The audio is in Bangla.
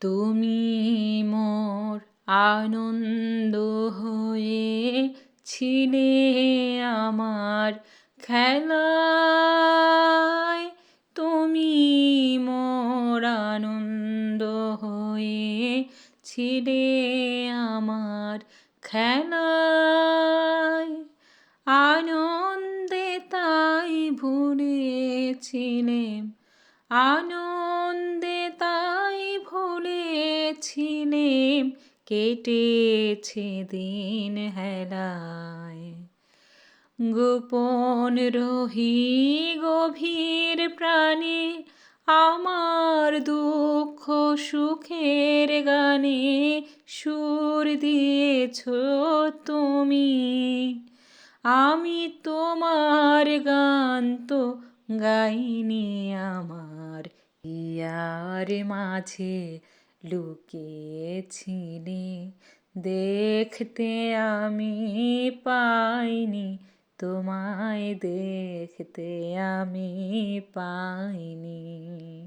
তুমি মোর আনন্দ হয়ে ছিলে আমার খেলায়। তুমি মোর আনন্দ হয়ে ছিলে আমার খেলায়। আনন্দে তাই ভুলেছিলেম আনন্দে তাই ভুলেছিলেম কেটেছে দিন হেলায়। গোপন রহি গভীর প্রাণে, আমার দুঃখ সুখের গানে সুর দিয়েছ তুমি। আমি তোমার গান তো গাইনি আমার, ইয়ার মাঝে লুকিয়েছিলে দেখতে আমি পাইনি তোমায় দেখতে আমি পাইনি।